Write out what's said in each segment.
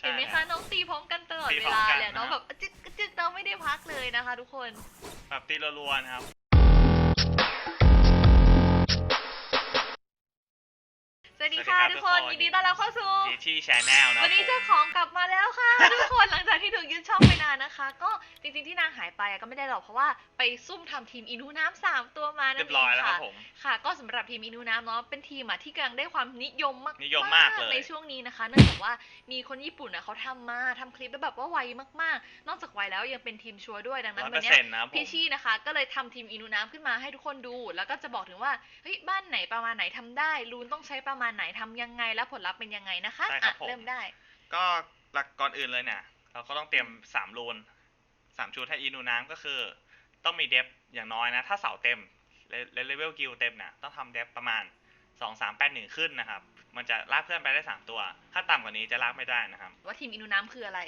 ใช่ เห็นไหมครัคะบน้องตีพร้อมกันตลอดตีเวพร้อมลากันเลยอะน้องนะ แบบจึ๊กจึ๊กน้องไม่ได้พักเลยนะคะ ทุกคน แบบตีรัวๆนะครับ สวัสดีค่ะสวัสดีครับทุกคนทุกคนยินดีต้อนรับเข้าสู่ทีที่แชนแนลนะวันนี้ผมเจ้าของกลับมาแล้วค่ะ ทุกคนหลังจากที่ถูกยึดช่องไปนานนะคะ ก็จริงๆที่นางหายไปอะก็ไม่ได้หรอกเพราะว่าไปซุ่มทำทีมอินูน้ำสามตัวมานั่เรียนบเอร้อยงแล้วครัค่ะบผมค่ะ ก็สำหรับทีมอินูน้ำเนาะเป็นทีมอะที่กำลังได้ความนิยมมากนิยมมากเลยในช่วงนี้นะคะเนื่องจากว่ามีคนญี่ปุ่นอะเขาทำมาทำคลิปแล้วแบบว่าไวมากๆ นอกจากไวแล้วยังเป็นทีมชัวร์ด้วยดังนั้ร้อนยเปวัอนร์เนี้ยเซ็นต์นะครับผมพี่ชี่นะคะ ก็เลยทำทีมอินูน้ำขึ้นมาให้ทุกคนดู แล้วก็จะบอกถึงว่าเฮ้ยบ้านไหนประมาณไหนทำได้รูนต้องใช้ประมาณไหนทำยังไงและผลลัพธ์เป็นยังไงนะคะใช่ครับอะผม เริ่มได้ ก็หลักก่อนอื่นเลยเนี่ยเราก็ต้องเตรียมสามรูนสามชุดให้อีนูน้ำก็คือ ต้องมีเดฟอย่างน้อยนะ ถ้าเสาเต็มเลเลเวลกิลเต็มเนี่ยต้องทำเดฟประมาณสองสามแปดหนึ่งขึ้นนะครับ มันจะลากเพื่อนไปได้สามตัวถ้าต่ำกว่านี้จะลากไม่ได้นะครับ ว่าทีมอินูน้ำคืออะไร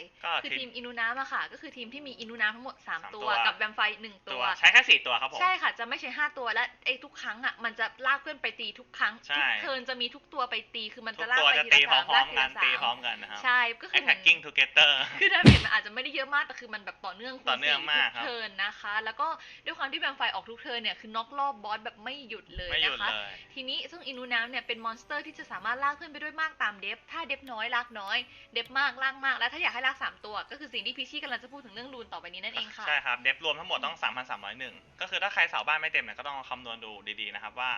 ก็คือทีทีมมอินูน้ำอะค่ะ ก็คือทีมที่มีอินูน้ำทั้งหมดสาม3ตัตัววกับแวมไฟร์หนึ่งตัตัววใช้แค่สี่ตัวครับผม ใช่ค่ะ จะไม่ใช่ 5 ตัวและไอ้ทุกครั้งอะมันจะลากเพื่อนไปตีทุกครั้งใช่ทุกเทิร์นจะมีทุกตัวไปตี คือมันทุจะกลากตัวไปจะทีตีละพร้สาอมมลากๆทีกันละตีพร้อสามมกันนะครับ ใช่ ก็คืไอ้อแท็กกิ้งทูเกเตอร์คือดาเมจมันอาจจะไม่ได้เยอะมาก แต่คือมันแบบต่อเนื่องคูณต่อเนื่องสี่มากทุครับเทิร์นนะคะ แล้วก็ด้วยความที่แวมไฟร์ออกทุกเทิร์นเนี่ย คือน็อกรอบบอสแบบไม่หยุดเลยไม่หยุดนะคะเลยทีนี้ซึ่งอินูน้ำเนี่ยเป็นมอนสเตอร์ที่จะสามารถลากขึ้นไปด้วยมากตามเดฟถ้าเดฟน้อยลากน้อย เดฟมากลากมาก และถ้าอยากให้ลากสามตัว ก็คือสิ่งที่พิชชี่กำลังจะพูดถึงเรื่องรูนต่อไปนี้นั่นเองค่ะ ใช่ครับ เดฟรวมทั้งหมดต้อง 3,301 ก็คือถ้าใครเสาบ้านไม่เต็มเนี่ยก็ต้องคำนวณดูดีๆนะครับว่า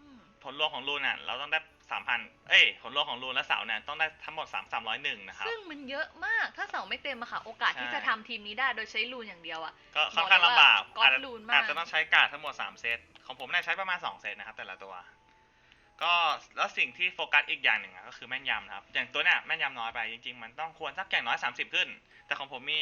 อืมผลรวมของรูนน่ะเราต้องได้3,000เอ้ย ผลรวมของรูนและเสาเนี่ยต้องได้ทั้งหมด3 301นะครับ ซึ่งมันเยอะมาก ถ้าเสาไม่เต็มอะค่ะ โอกาสที่ใช่จะทำทีมนี้ได้โดยใช้รูนอย่างเดียวอะก็ค่อนข้างลำบากบอกเลยว่าอาจจะก๊อตรูนมากอาจจะต้องใช้การ์ดทั้งหมด3เซต ของผมเนี่ยใช้ประมาณ2เซตนะครับแต่ละตัว ก็แล้วสิ่งที่โฟกัสอีกอย่างหนึ่งอะก็คือแม่นยำนะครับ อย่างตัวเนี่ยแม่นยำน้อยไปจริง ๆ มันต้องควรสักอย่างน้อย 30 ขึ้น แต่ของผมมี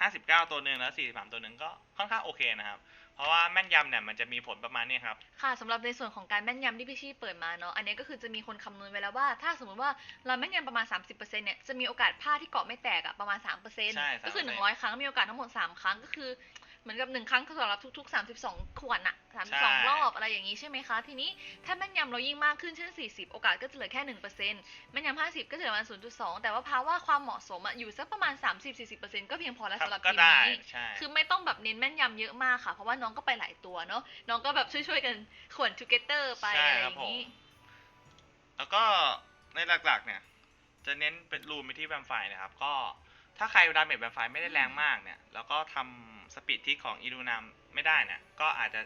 59 ตัวหนึ่งแล้ว 43 ตัวหนึ่งก็ค่อนข้างโอเคนะครับ เพราะว่าแม่นยำเนี่ยมันจะมีผลประมาณนี้ครับ ค่ะสำหรับในส่วนของการแม่นยำที่พี่ชี่เปิดมาเนาะ อันนี้ก็คือจะมีคนคำนวณไว้แล้วว่า ถ้าสมมติว่าเราแม่นยำประมาณ 30%เนี่ย จะมีโอกาสพลาดที่เกาะไม่แตกอะประมาณ 3%ใช่ก็คือ3% 100 ครั้งมีโอกาสทั้งหมด 3 ครั้งก็คือ เหมือนกับ1ครั้งสำหรับทุกๆ 32 ขวดอะใช่32 รอบอะไรอย่างนี้ใช่ไหมคะ ทีนี้ถ้าแม่นยำเรายิ่งมากขึ้นเช่น 40 โอกาสก็จะเหลือแค่1%แม่นยำ50 ก็จะเหลือประมาณ0.2 แต่ว่าภาวะความเหมาะสมอะอยู่สักประมาณ 30-40%ก็เพียงพอแล้วครับสำหรับก็ทีมได้นี้ใช่คือไม่ต้องแบบเน้นแม่นยำเยอะมากค่ะ เพราะว่าน้องก็ไปหลายตัวเนาะน้องก็แบบช่วยๆกันขวนทูเกเตอร์ไปใช่อะไรอครับย่างนี้ผมแล้วก็ในหลักๆ เนี่ย จะเน้นเป็นรูมไปที่แวมไฟร์นะครับ ก็ถ้าใครดาเมจแวมไฟร์ไม่ได้แรงมากเนี่ย แล้วก็ทำ สปีดที่ของอีดูนามไม่ได้นี่ยก็อาจจะ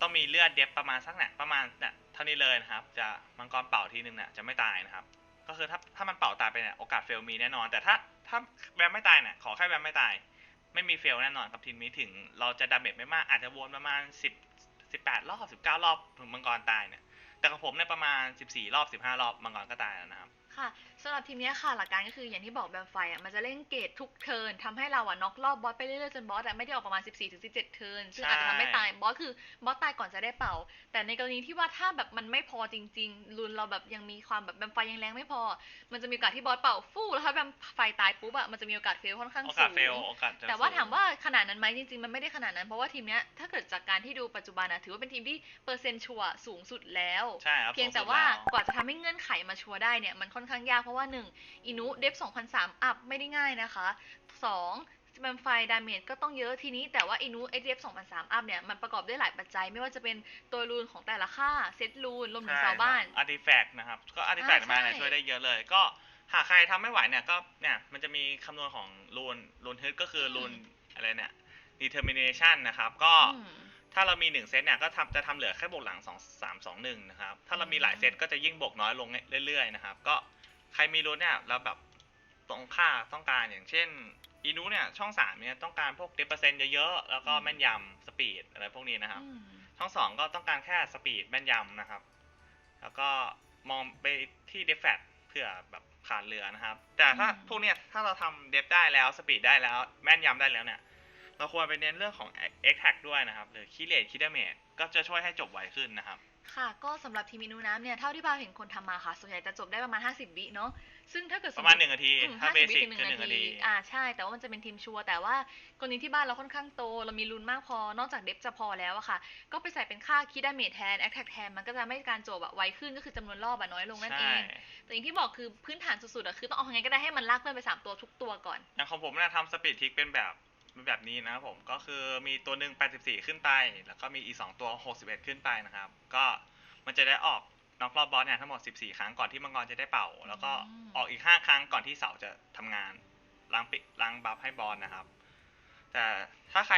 ต้องมีเลือดเดฟประมาณสักเนี่ยประมาณเนี่ยเท่านี้เลยนะครับ จะมังกรเป่าทีนึงเนี่ยจะไม่ตายนะครับ ก็คือถ้าถ้ามันเป่าตายไปเนี่ยโอกาสเฟลมีแน่นอน แต่ถ้าถ้าแวมไม่ตายเนี่ยขอแค่แวมไม่ตาย ไม่มีเฟลแน่นอนกับทีมนี้ถึงเราจะดาเมจไม่มากอาจจะวนประมาณ 10 18 รอบ 19 รอบถึงมังกรตายเนี่ยแต่ของผมเนี่ยประมาณ 14 รอบ 15 รอบมังกรก็ตายแล้วนะครับ บทีมเนี้ยค่ะหลักการก็คืออย่างที่บอกแบมไฟอะมันจะเล่นเกตทุกเทิร์นทำให้เราอะน็อกรอบบอสไปเรื่อยๆจนบอสอะไม่ได้ออกประมาณ 14ถึง17 เทิร์นซึ่งอาจจะทำให้ตายบอสคือบอสตายก่อนจะได้เป่า แต่ในกรณีที่ว่าถ้าแบบมันไม่พอจริง ๆ รุนเราแบบยังมีความแบบแบมไฟยังแรงไม่พอ มันจะมีโอกาสที่บอสเป่าฟู่แล้วถ้าแบมไฟตายปุ๊บอะมันจะมีโอกาสเฟลค่อนข้างโอสูกาสงเฟลโอกาสจะแต่ว่าสูงถามว่าขนาดนั้นไหมจริงๆ มันไม่ได้ขนาดนั้นเพราะว่าทีมเนี้ยถ้าเกิดจากการที่ดูปัจจุบันนะถือว่าเป็นทีมที่เปอร์เซ็นต์ชัวร์สูงสุดแล้วใช่ครับเพียงแต่สูสุดว่าล้กว่าจะทำให้เงื่อนไขมาชัวร์ได้เนี่ยมันค่อนข้างยากเพราะว่า 1. อินุเดฟ2003 อัพไม่ได้ง่ายนะคะ 2. แบมไฟดาเมจก็ต้องเยอะทีนี้แต่ว่าอินุเอเดฟ2003อัพเนี่ย มันประกอบด้วยหลายปัจจัย ไม่ว่าจะเป็นตัวรูนของแต่ละค่า เซตรูนรวมถึงใช่เสาบ้านอาร์ติแฟกต์นะครับ ก็อาร์ติแฟกต์อ่ามาเนี่ยใช่ช่วยได้เยอะเลย ก็หากใครทำไม่ไหวเนี่ย ก็เนี่ย มันจะมีคำนวณของรูนรูนฮึดก็คือรูนอะไรเนี่ย determination นะครับ ก็อืมถ้าเรามี1เซตเนี่ยก็ทำจะทำเหลือแค่บวกหลัง2 3 2 1นะครับถ้าเรามีหลายเซตก็จะยิ่งบวกน้อยลงเรื่อยๆนะครับก็ ใครมีรูนเนี่ยเราแบบตรงค่าต้องการอย่างเช่นอีนูเนี่ยช่อง3เนี่ยต้องการพวกเดเปอร์เซ็นต์เยอะๆแล้วก็แม่นยำสปีดอะไรพวกนี้นะครับ อืมช่องสองก็ต้องการแค่สปีดแม่นยำนะครับ แล้วก็มองไปที่เดฟแฟตเพื่อแบบขาดเหลือนะครับ แต่ถ้าพวกเนี้ยถ้าเราทำเดฟได้แล้วสปีดได้แล้ว แม่นยำได้แล้วเนี่ย เราควรไปเน้นเรื่องของ X tag ด้วยนะครับ หรือคีเลตคีดเมจก็จะช่วยให้จบไวขึ้นนะครับ ค่ะ ก็สำหรับทีมอินูน้ำเนี่ย เท่าที่พาเห็นคนทำมาค่ะ ส่วนใหญ่จะจบได้ประมาณ 50 วิเนาะ ซึ่งถ้าเกิดสปมระมมาณติหนึ่งนาที อืมถ้า50เบสิกวิคือถึหนึ่งนาที อ่าใช่ แต่ว่ามันจะเป็นทีมชัวร์แต่ว่ากรณีที่บ้านเราค่อนข้างโต เรามีลุ้นมากพอ นอกจากเดฟจะพอแล้วอะค่ะ ก็ไปใส่เป็นค่าคิดดาเมจแทนแอคแท็กแทน มันก็จะไม่การจบแบบไวขึ้นก็คือจำนวนรอบอะน้อยลงนั่นเอใช่ง แต่อย่างที่บอกคือพื้นฐานสุดๆอะคือต้องเอายังไงก็ได้ให้มันลากเพื่อนไปสามตัวทุกตัวก่อน อย่างของผมนะทำสปีดทิกเป็นแบบเป็น แบบนี้นะครับผมก็คือมีตัวหนึ่ง84 ขึ้นไป แล้วก็มีอีก 2 ตัว 61 ขึ้นไปนะครับ ก็มันจะได้ออกน็อกรอบบอสเนี่ยทั้งหมด 14 ครั้งก่อนที่มังกรจะได้เป่า แล้วก็อืมออกอีก 5 ครั้งก่อนที่เสาจะทำงานล้างปิล้างบัฟให้บอสนะครับ แต่ถ้าใคร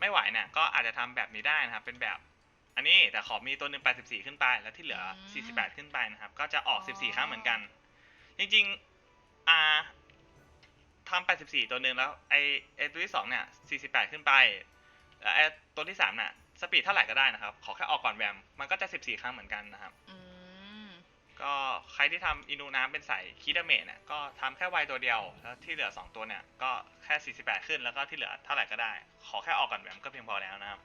ไม่ไหวเนี่ยก็อาจจะทำแบบนี้ได้นะครับ เป็นแบบอันนี้แต่ขอมีตัวหนึ่ง84 ขึ้นไป แล้วที่เหลือ 48 ขึ้นไปนะครับ ก็จะออก 14 ครั้งเหมือนกัน จริงๆอ่า ทำ84ตัวหนึ่งแล้วไอไอตัวที่สองเนี่ย48ขึ้นไปแล้วไอตัวที่สามเนี่ยสปีดเท่าไหร่ก็ได้นะครับ ขอแค่ออกก่อนแวมมันก็จะ14ครั้งเหมือนกันนะครับ อืม ก็ใครที่ทำอินูน้ำเป็นใส่คิดาเมจเนี่ยก็ทำแค่ไวตัวเดียว แล้วที่เหลือ2ตัวเนี่ยก็ แค่ 48 ขึ้นแล้วก็ที่เหลือเท่าไหร่ก็ได้ ขอแค่ออกก่อนแวมก็เพียงพอแล้วนะครับ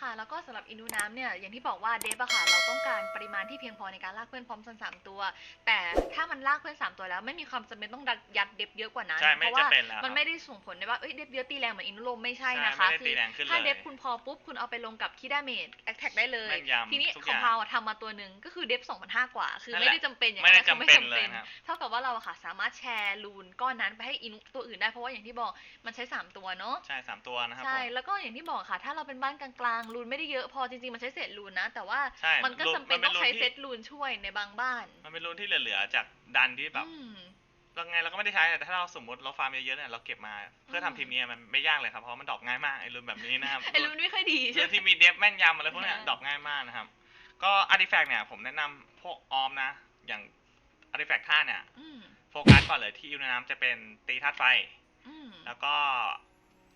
ค่ะ แล้วก็สำหรับอินูน้ำเนี่ย อย่างที่บอกว่าเดฟอะค่ะ เราต้องการปริมาณที่เพียงพอในการลากเพื่อนพร้อมกันสามตัว แต่ถ้ามันลากเพื่อนสามตัวแล้ว ไม่มีความจำเป็นต้องดัดยัดเดฟเยอะกว่านั้น ใช่ไม่เพราะว่าจำเป็นแล้วครับมันไม่ได้ส่งผลในว่าเอ้ยเดฟเยอะตีแรงเหมือนอินุโรมไม่ใช่ใช่นะคะไม่ได้ตีแรงขึ้นถ้าเลยเดฟคุณพอปุ๊บคุณเอาไปลงกับคีดาเมจแอคแท็กได้เลย แม่นยำทีนี้ทุกของอย่างพาวอะทำมาตัวหนึ่งก็คือเดฟ2,500กว่า คือนั่นไม่แหละได้จำเป็นอย่างไม่ได้นั้นคือจำเป็นเลยครับ เท่ากับว่าเราอะค่ะสามารถแชร์รูนก้อนนั้นไปให้อินุตัวอื่นได้เพราะว่าอย่างที่บอกมันใช้สามตัวเนาะใช่สามตัวนะครับใช่ผมแล้วก็อย่างที่บอกค่ะ ถ้าเราเป็นบ้านกลางๆรูนไม่ได้เยอะพอจริงๆมันใช้เศษรูนนะ แต่ว่าใช่มันก็รูนจำเป็นมันเป็ต้นองใช้รูนที่เซตรูนช่วยในบางบ้าน มันเป็นรุ่นที่เหลือๆจากดันที่แบบอืมเราไงเราก็ไม่ได้ใช้แต่ถ้าเราสมมติเราฟาร์มเยอะๆเนี่ยเราเก็บมาเพื่ออืทำมทีมเนี้ยมันไม่ยากเลยครับเพราะมันดอกง่ายมากไอ้รุ่นแบบนี้นะครับไอรูนไม่ค่อยดีใช่รุ่นไหมที่มีเดฟแม่นยำอะไรพวกเนี้ยอ่าดอกง่ายมากนะครับ ก็อาร์ติแฟกต์เนี่ยผมแนะนำพวกออมนะ อย่างอาร์ติแฟกต์ท่าเนี่ยอืมโฟกัสก่อนเลยที่อิวน้ำจะเป็นตีธาตุไฟอืม แล้วก็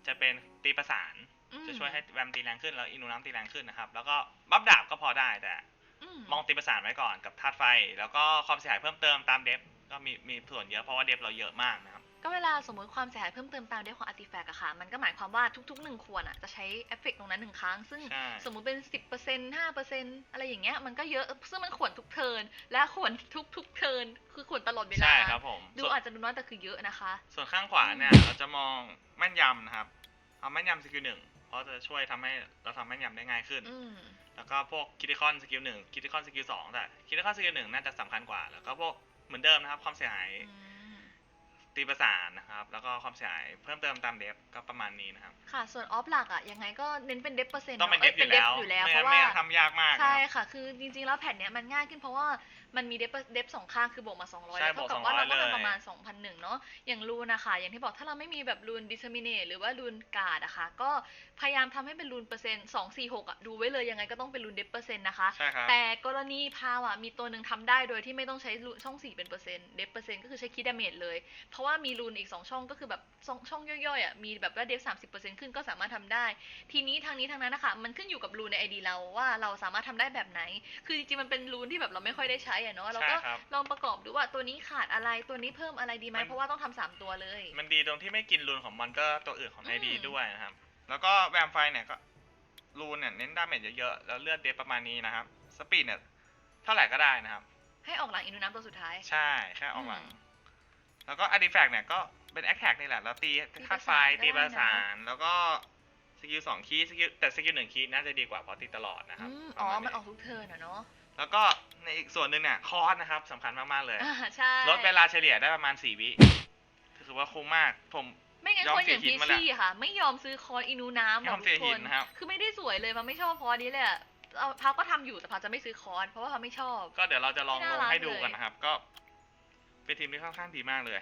จะเป็นตีประสานอืมจะช่วยให้แวมตีแรงขึ้นแล้วอินูน้ำตีแรงขึ้นนะครับ แล้วก็บัฟดาบก็พอได้แต่อืมมองตีประสานไว้ก่อนกับธาตุไฟ แล้วก็ความเสียหายเพิ่มเติมตามเดฟก็มีมีส่วนเยอะเพราะว่าเดฟเราเยอะมากนะครับ ก็เวลาสมมติความเสียหายเพิ่มเติมตามเดฟของอาร์ติแฟกต์อะค่ะ มันก็หมายความว่าทุกๆหนึ่งขวดอะจะใช้เอฟเฟกต์ตรงนั้นหนึ่งครั้ง ซึ่งใช่ สมมุติเป็น 10% 5%อะไรอย่างเงี้ยมันก็เยอะ ซึ่งมันขวนทุกเทิร์นและขวนทุกๆเทิร์นคือขวนตลอดเวลา ใช่ครับผมดูส่วนอาจจะดูน้อยแต่คือเยอะนะคะ ส่วนข้างขวาเนี่ยเราจะมองแม่นยำนะครับ เอาแม่นยำสกิลหนึ่งเพราะจะช่วยทำให้เราทำแม่นยำได้ง่ายขึ้น อืม แล้วก็พวกคิติคอนสกิลหนึ่งคิติคอนสกิลสองแต่คิติคอนสกิลหนึ่งน่าจะสำคัญกว่า แล้วก็พวกเหมือนเดิมนะครับความเสียหายอืม ตีประสานนะครับ แล้วก็ความเสียหายเพิ่มเติมตามเดฟก็ประมาณนี้นะครับ ค่ะ ส่วนออฟหลักอะยังไงก็เน้นเป็นเดฟเปอร์เซ็นต์ต้องเป็นเนเดอะฟอยู่แล้วอยู่แล้วไม่เพงั้นราะไม่ว่างั้นทำยากมากนะใช่ครับค่ะ คือจริงๆแล้วแผ่นเนี้ยมันง่ายขึ้นเพราะว่า มันมีเดฟเดฟสองข้างคือบวกมา 200ใช่แล้วเท่ากับบวกว่าเราก็200เลยทำประมาณ 2,001เนาะอย่างรูนนะคะอย่างที่บอกถ้าเราไม่มีแบบรูนดิสมิเนตหรือว่ารูนการ์ดนะคะ ก็พยายามทำให้เป็นรูนเปอร์เซ็นต์246อะดูไว้เลยยังไงก็ต้องเป็นรูนเดฟเปอร์เซ็นต์นะคะใช่ครับแต่กรณีพาวอะมีตัวหนึ่งทำได้โดยที่ไม่ต้องใช้รูนช่อง4เป็นเปอร์เซ็นต์เดฟเปอร์เซ็นต์ก็คือใช้คิดดาเมจเลย เพราะว่ามีรูนอีก2ช่องก็คือแบบช่องช่องย่อยๆอะมีแบบว่าเดฟสามสิบเปอร์เซ็นต์ขึ้นก็สามารถทำได้ ทีนี้ทางนี้ทางนั้นนะคะมันขึ้นอยู่กับรูนในไอดีเราว่าเราสามารถทำได้แบบไหน คือจริงๆมันเป็นรูนที่แบบเราไม่ค่อยได้ใช้อะเนาะเราก็ใช่ครับ ลองประกอบดูว่าตัวนี้ขาดอะไรตัวนี้เพิ่มอะไรดีไหมมันเพราะว่าต้องทำสามตัวเลย มันดีตรงที่ไม่กินรูนของมอนเตอร์ตัวอื่นของอืไอมดีด้วยนะครับ แล้วก็แวมไฟเนี่ยก็รูนเนี่ยเน้นดาเมจเยอะๆ แล้วเลือดเดฟประมาณนี้นะครับ สปีดเนี่ยเท่าไหร่ก็ได้นะครับ ให้ออกหลังอินูน้ำตัวสุดท้าย ใช่แค่ออกหลัง อืมแล้วก็อาร์ติแฟกต์เนี่ยก็เป็นแอคแท็กนี่แหละ แล้วตีตีธาตุไฟประสานได้ตีประสานะนแล้วก็สกิลสองคีย์สกิลแต่สกิลหนึ่งคีย์น่าจะดีกว่าเพราะตีตลอดนะครับอืมปอ๋ระอมาณมันออกทุกเทิร์นอะเนาะแล้วก็ ในอีกส่วนหนึ่งเนี่ยคอร์สนะครับสำคัญมาก ๆ เลย อ่าใช่ลดเวลาเฉลี่ยได้ประมาณสี่วิถือว่าคุ้มมาก ผม ไม่งั้นยอมคนอย่างเสียหิพีนมาแล้วชี่ค่ะ ไม่ยอมซื้อคอร์สอินูน้ำยอมเสียหินนะครับ คือไม่ได้สวยเลยมันไม่ชอบคอร์สนี้เลยอะเอาพาก็ทำอยู่แต่พาจะไม่ซื้อคอร์สเพราะว่าพาไม่ชอบ ก็เดี๋ยวเราจะลองไม่ลน่างรักให้ดูเลยกันนะครับ ก็เป็นทีมที่ค่อนข้างดีมากเลย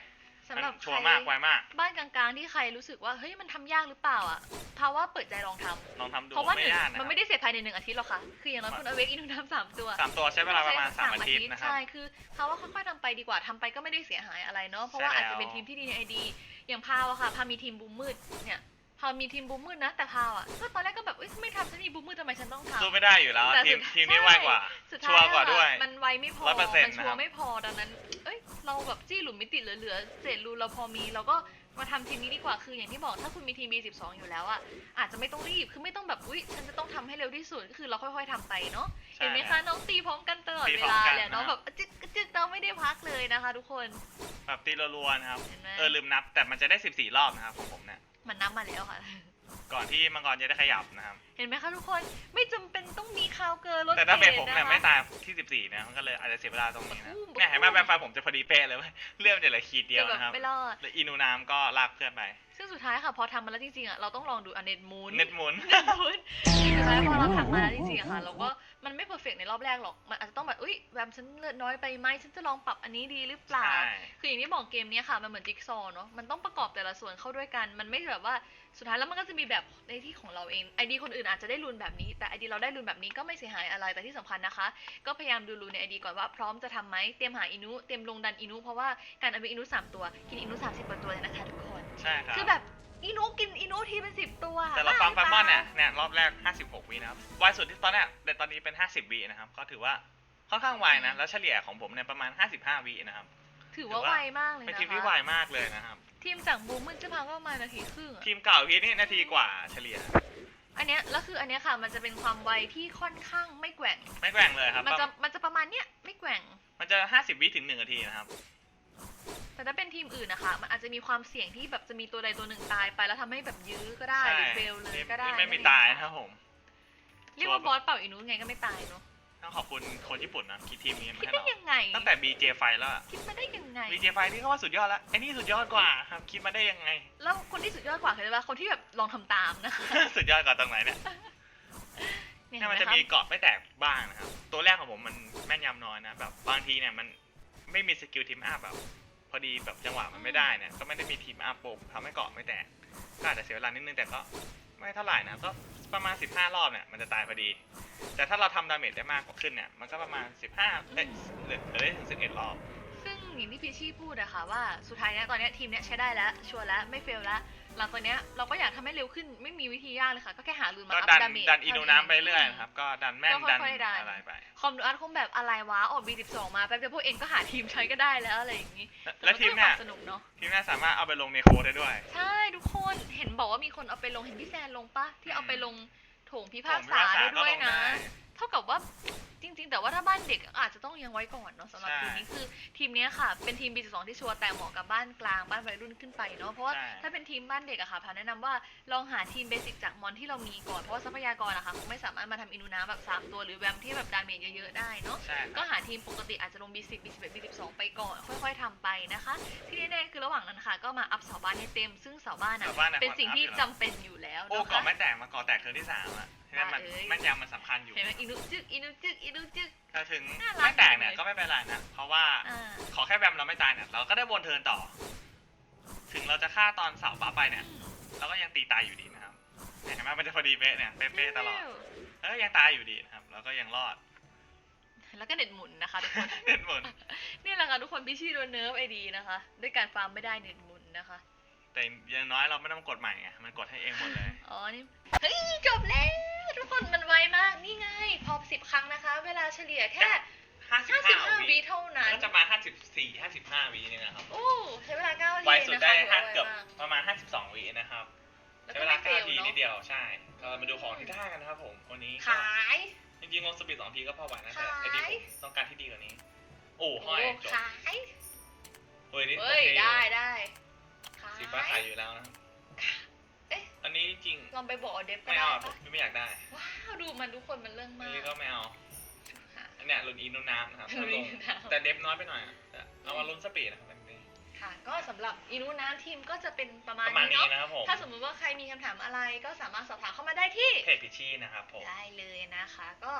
สำหรับมันใคชัรวร์มากไวมาก บ้านกลางๆที่ใครรู้สึกว่าเฮ้ยมันทำยากหรือเปล่าอะพาว่าเปิดใจลองทำลองทำดูเพราะว่าหไม่นึ่งยากนะคมัรันบไม่ได้เสร็จภายในหนึ่งอาทิตย์หรอกค่ะ คืออย่างน้อยคุณเอาเวกอินูน้ำสามตัวสามตัวใช้เวลาประมาณสามอาทิตย์นะครับ ใช่ คือพาว่าค่อยๆทำไปดีกว่าทำไปก็ไม่ได้เสียหายอะไรเนาะ เพราะว่าใช่อาจแล้ว จะเป็นทีมที่ดีในไอดี อย่างพาวอะค่ะพามีทีมบูมมืดเนี่ยพามีทีมบูมมืดนะแต่พาวอะก็ตอนแรกก็แบบเอ้ยไม่ทำฉันมีบูมมืดทำไมฉันต้องทำ สู้ไม่ได้อยู่แล้ว แต่ทีมสุดท้ายทีมนี้ไวกว่า สุดชัท้ายวร์กว่าด้วยอะมันไวไม่พอ 100%มันชัวนะครับร์ไม่พอ ดังนั้น เอ้ย เราแบบจี้หลุมมิติเหลือๆเศษรูนเราพอมีเราก็มาทำทีมนี้ดีกว่าคืออย่างที่บอกถ้าคุณมีทีม B12 อยู่แล้วอะอาจจะไม่ต้องรีบคือไม่ต้องแบบอุ๊ยฉันจะต้องทำให้เร็วที่สุดก็คือเราค่อย ๆทำไปเนาะใช่เห็นไหมคคะรับน้องตีพร้อมกันตลอดตีเวพร้อมลากันเลยน้องนะครับแบบจึ๊กจึ๊กน้องไม่ได้พักเลยนะคะ ทุกคนแบบตีรัวๆนะครับเห็นไหมเออลืมนับแต่มันจะได้ 14 รอบนะครับของผมเนี่ยมันนับมาแล้วค่ะ ก่อนที่มังกรจะได้ขยับนะครับ เห็นไหมคะทุกคนไม่จำเป็นต้องมีคาวเกินรถแต่ถ้าเป็นกผมรดเนี่ยนะคะไม่ตายที่ 14 นะ มันก็เลยอาจจะเสียเวลาตรงนี้นะอู้เนี่ยเห็นไหมแบมไฟผมจะพอดีเป๊ะเลยเว้ยเลื่อนจะเหลือขีดเดียวจะแบบนะครับไม่รอด แล้วอินูนามก็ลากเพื่อนไป ซึ่งสุดท้ายค่ะพอทำมาแล้วจริงๆอะเราต้องลองดูอันเน็ตมูนเน็ตหมุน เน็ตมูนสุดท้ายพอเราทำมาแล้วจริงๆอะค่ะเราก็มันไม่เพอร์เฟกในรอบแรกหรอกมันอาจจะต้องแบบอุ้ยแวมฉันเลือดน้อยไปไหมฉันจะลองปรับอันนี้ดีหรือเปล่า ใช่ คืออย่างที่บอกเกมเนี้ยค่ะ มันเหมือนจิ๊กซอว์เนาะมันต้องประกอบแต่ละส่วนเข้าด้วยกัน มันไม่แบบว่าสุดท้ายแล้วมันก็จะมีแบบในที่ของเราเองไอดีคนอื่นอาจจะได้รุนแบบนี้ แต่ไอดีเราได้รุนแบบนี้ก็ไม่เสียหายอะไรแต่ที่สำคัญนะคะ ก็พยายามดูรูนในไอดีก่อนว่าพร้อมจะทำไหมเตรียมหาอินุเตรียมลงดันอินุเพราะว่าการเอาไปอินุสามตัวกินอินุสามสิบกว่าตัวเลยนะคะทุกคน ใช่ครับ คือแบบอินุกินอินุทีเป็นสิบตัวแต่เราฟาร์มบ้ฟาร์มมอนเนี่ยหรือปล่าเนี่ยรอบแรก 56 วินะครับไวสุดที่ตอนเนี้ยแต่ตอนนี้เป็น 50 วินะครับ ก็ถือว่าค่อนข้างไวนะ แล้วเฉลี่ยของผมเนี่ยประมาณ 55 วินะครับ ถือว่าไวมากเลยเป็นนะทีมที่ไวคะมากเลยนะครับ ทีมจากบูมมันจะพังก็ประมาณนาทีครึ่งอะทีมเก่าพี่นี่นาทีกว่าเฉลี่ย อันเนี้ยแล้วคืออันเนี้ยค่ะ มันจะเป็นความไวที่ค่อนข้างไม่แกว่ง ไม่แกว่งเลยครับ มันจะมันจะประมาณเนี้ยไม่แกว่ง มันจะ 50 วิถึง1นาทีนะครับ แต่ถ้าเป็นทีมอื่นนะคะ มันอาจจะมีความเสี่ยงที่แบบจะมีตัวใดตัวหนึ่งตายไป แล้วทำให้แบบยื้อก็ได้ใช่หรือเฟลเลยก็ได้ไม่ไม่มีตายนะครับผม เรียกว่าบอสเป่าอีนู้นไงก็ไม่ตายเนาะต้องขอบคุณคนญี่ปุ่นนะคิดทีมนี้มาคิดให้ได้เรายังไงตั้งแต่ BJ ไฟแล้วอะ คิดมาได้ยังไง BJ ไฟนี่ก็ว่าสุดยอดแล้วไอ้นี่สุดยอดกว่าครับคิดมาได้ยังไง แล้วคนที่สุดยอดกว่าคืออะไรคนที่แบบลองทำตามนะคะสุดยอดกว่าตรงไหนเนี่ยเนี่ยเนี่ยเห็มันนจะไหมมีคะเกาะไม่แตกบ้างนะครับ ตัวแรกของผมมันแม่นยำน้อยนะแบบบางทีเนี่ยมันไม่มีสกิลทีมอัพแบบ พอดีแบบจังหวะมันไม่ได้เนี่ยก็ไม่ได้มีทีมอัพโปกทำให้เกาะไม่แตกก็อาจจะเสียเวลานิดนึงแต่ก็ไม่เท่าไหร่นะก็ประมาณ 15 รอบเนี่ยมันจะตายพอดี แต่ถ้าเราทำดาเมจได้มากกว่าขึ้นเนี่ยมันก็ประมาณ 15เอ้ยเหลือเอได้ถึง11 รอบ ซึ่งอย่างที่พีชี่พูดอะค่ะว่าสุดท้ายเนี้ยตอนเนี้ยทีมเนี้ยใช้ได้แล้วชัวร์แล้วไม่เฟลแล้ว หลังจากเนี้ยเราก็อยากทำให้เร็วขึ้นไม่มีวิธียากเลยค่ะ ก็แค่หารูนมาก็อัพดันดาเมจดันอินูน้ำไปเรื่อยนะครับ ก็ดันแม่นก็ดันค่อยๆดันอะไรไป คอมดูอัดคงแบบอะไรวะออก B12 มาแป๊บเดียวพวกเองก็หาทีมใช้ก็ได้แล้วอะไรอย่างงี้และทีมเนี่ยสนุกเนาะทีมเนี่ยสามารถเอาไปลงในโค้ดได้ด้วย ใช่ทุกคนเห็นบอกว่ามีคนเอาไปลงเห็นพี่แซนลงปะที่เอาไปลงโถงพิพากษาได้ด้วยนะ เท่ากับว่าจริง ๆ แต่ว่าถ้าบ้านเด็กอาจจะต้องยังไว้ก่อนเนาะสำหรับใช่ทีมนี้คือทีมเนี้ยค่ะ เป็นทีม B12 ที่ชัวร์แต่เหมาะกับบ้านกลางบ้านวัยรุ่นขึ้นไปเนาะเพราะว่าใช่ ถ้าเป็นทีมบ้านเด็กอะค่ะพาแนะนำว่าลองหาทีมเบสิกจากมอนที่เรามีก่อนเพราะว่าทรัพยากรอะค่ะคงไม่สามารถมาทำอินูน้ำแบบสามตัวหรือแวมที่แบบดาเมจเยอะๆได้เนาะ ใช่คก็รับหาทีมปกติอาจจะลง B10 B11 B12 ไปก่อน ค่อยๆทำไปนะคะ ที่แน่ๆคือระหว่างนั้นค่ะ ก็มาอัพเสาบ้านให้เต็ม ซึ่งเสาบ้านอะชาวบ้านอะเป็นสิ่งที่คนอัพอยู่จำแล้วเป็นอยู่แล้วโอ้นะเกาะคะ ไม่แตกมาเกาะแตกคืนที่สามอะใช่ไหมมันบ้าเอ้ย แม่นยำมันสำคัญอยู่ เห็นไหมอินุจึกอินุจึกอินุจึกถ้าถึงน่ารัก ไม่แตกเนี่ยจังเลยก็ไม่เป็นไรนะเพราะว่าอ่าขอแค่แวมเราไม่ตายเนี่ยเราก็ได้วนเทิร์นต่อ ถึงเราจะฆ่าตอนเสาบ้าไปเนี่ยเราก็ยังตีตายอยู่ดีนะครับเนี่ยเห็นไหมมันจะพอดีเป๊ะเนี่ยเป๊ะๆตลอดแล้วก็ยังตายอยู่ดีนะครับแล้วก็ยังรอด แล้วก็เน็ตหมุนนะคะทุกคนเล่นหมดนี่แหละค่ะทุกคนพิชี่โดนเนิร์ฟไอดีนะคะ ด้วยการฟาร์มไม่ได้เน็ตหมุนนะคะ แต่อย่างน้อยเราไม่ต้องกดใหม่ไงมันกดให้เองหมดเลย อ๋อ นี่ เฮ้ย จบแล้ว ทุกคนมันไวมาก นี่ไง พอสิบครั้งนะคะ เวลาเฉลี่ยแค่ห้าสิบห้า55วิวิเท่านั้น ก็จะมาห้าสิบสี่ห้าสิบห้าวิเนี่ยนะครับ โอ้ใช้เวลาเก้านาทีไวสุดได้นะคะห้าถืเกืออบว่าไวมากประมาณห้าสิบสองวินะครับแล้วใช้ก็เวไม่ลาเฟเก้าลทีเนาะนิดเดียวใช่ก็มาดูของที่ได้กันนะครับผมวันนี้ก็ขาย จริงๆลงสปีดสองทีก็พอไหวนะแต่ขายไอ้ที่ผมต้องการที่ดีกว่านี้ โอ้โอ้ห้อยจบขาย เฮ้ยนี่โอเฮ้ย เคอยู่ได้ได้ขาย สีฟ้าขายอยู่แล้วนะครับเอ๊ะอันนี้จริงลองไปบอกเดฟก็ไม่ได้เอาอะผปะมไม่อยากได้ ว้าวดูมันทุกคนมันเรื่องอัมานกนี้ก็ไม่เอาค่ะ อันเนี้ยลุ้นอินโนน้ำนะครับลุ้ถ้านลอิงนโนน้ำ แต่เดฟน้อยไปหน่อยอะแต่เอามาลุ้นสปีดนะครับแบบนี้ค่ะ ก็สำหรับอีนูน้ำทีมก็จะเป็นประมาปณระมาณนี้นี้เนาะนะครับผมถ้าสมมติว่าใครมีคำถามอะไรก็สามารถสอบถามเข้ามาได้ที่ เพจพิชชี่นะครับผม ได้เลยนะคะ ก็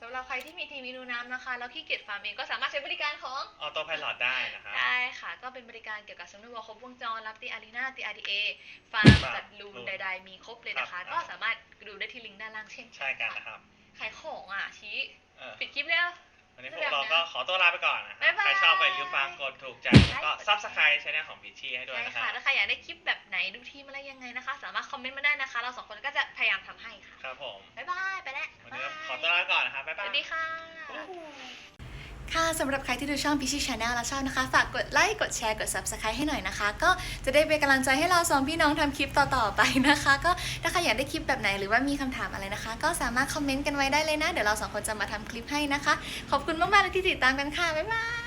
สำหรับใครที่มีทีมอีนูน้ำนะคะ แล้วขี้เกียจฟาร์มเองก็สามารถใช้บริการของออโต้พายロได้นะครับ ได้ค่ะ ก็เป็นบริการเกี่ยวกับสำนวนวอลครบวงจร รับตีอารีนาตีอาร์ดีเอฟาร์มฟาร์มจัดลูนลูนใด ๆ มีครบเลยนะครัคะบก็สามารถดูได้ที่ลิงก์ด้านล่างเช่นใช่กันนะครับขายของอะชี้เออปิดคลิปแล้ว วันนี้พวกเราก็ขอตัวลาไปก่อนนะครับ๊าบยบาย ใครชอบไปรีวิวฟังกดถูกใจแล้วก็ซับสไครต์ช่องของพิชชี่ให้ด้วยใช่นะคค่ะรับถ้าใครอยากได้คลิปแบบไหนดูทีมอะไรยังไงนะคะ สามารถคอมเมนต์มาได้นะคะ เราสองคนก็จะพยายามทำให้ค่ะ ครับผม บ๊ายบาย ไปแล้ววันนี้ก็บายขอตัวลาไปก่อนนะครับบ๊ายสบาย วัสดีค่ะ ค่ะสำหรับใครที่ดูช่องพิชิชาแนลแล้วชอบนะคะ ฝากกดไลค์ กดแชร์ กด Subscribe ให้หน่อยนะคะ ก็จะได้เป็นกำลังใจให้เราสองพี่น้องทำคลิปต่อๆไปนะคะ ก็ถ้าใครอยากได้คลิปแบบไหนหรือว่ามีคำถามอะไรนะคะ ก็สามารถคอมเมนต์กันไว้ได้เลยนะ เดี๋ยวเราสองคนจะมาทำคลิปให้นะคะ ขอบคุณมากๆเลยที่ติดตามกันค่ะ บ๊ายบาย